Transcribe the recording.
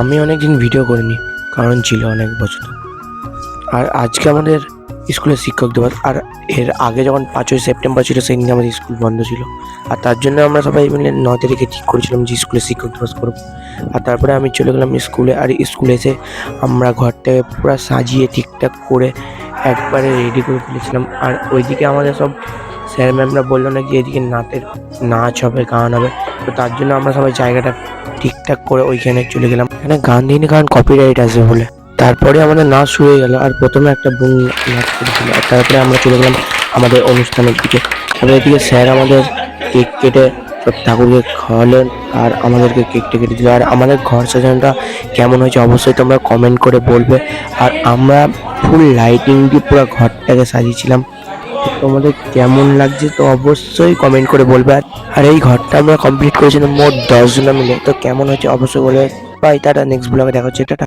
আমি অনেক দিন ভিডিও করিনি, কারণ ছিল অনেক বছর আর আজকে আমাদের স্কুলের শিক্ষক দিবস, আর এর আগে যখন পাঁচই সেপ্টেম্বর ছিল সেদিন আমাদের স্কুল বন্ধ ছিল। আর তার জন্য আমরা সবাই মিলে ন তারিখে ঠিক করেছিলাম যে স্কুলে শিক্ষক দিবস করব। আর তারপরে আমি চলে গেলাম স্কুলে, আর স্কুলে এসে আমরা ঘরটাকে পুরো সাজিয়ে ঠিকঠাক করে একবারে রেডি করে ফেলেছিলাম। আর ওইদিকে আমাদের সব স্যার ম্যামরা বলল না যে এদিকে নাচের নাচ হবে, গান হবে। তো তার জন্য আমরা সবাই জায়গাটা ঠিকঠাক করে ওইখানে চলে গেলাম। এখানে গান কারণ কপিরাইট আসবে বলে। তারপরে আমাদের নাচ শুরু হয়ে গেল আর প্রথমে একটা বোন নাচ করেছিল আর তারপরে আমরা চলে গেলাম আমাদের অনুষ্ঠানের দিকে। তারপরে এদিকে স্যার আমাদের কেক কেটে সব ঠাকুরকে খাওয়ালেন আর আমাদেরকে কেকটা কেটে দিল। আর আমাদের ঘর সাজানোটা কেমন হয়েছে অবশ্যই তোমরা কমেন্ট করে বলবে। আর আমরা ফুল লাইটিং দিয়ে পুরো ঘরটাকে সাজিয়েছিলাম। তোমাদের কেমন লাগছে তো অবশ্যই কমেন্ট করে বলবে। আর- এই ঘরটা আমরা কমপ্লিট করেছিলাম মোট দশ জনা মিলে। তো কেমন হয়েছে অবশ্যই বলবে। বাই তাটা নেক্সট ব্লগে দেখা হচ্ছে। টাটা।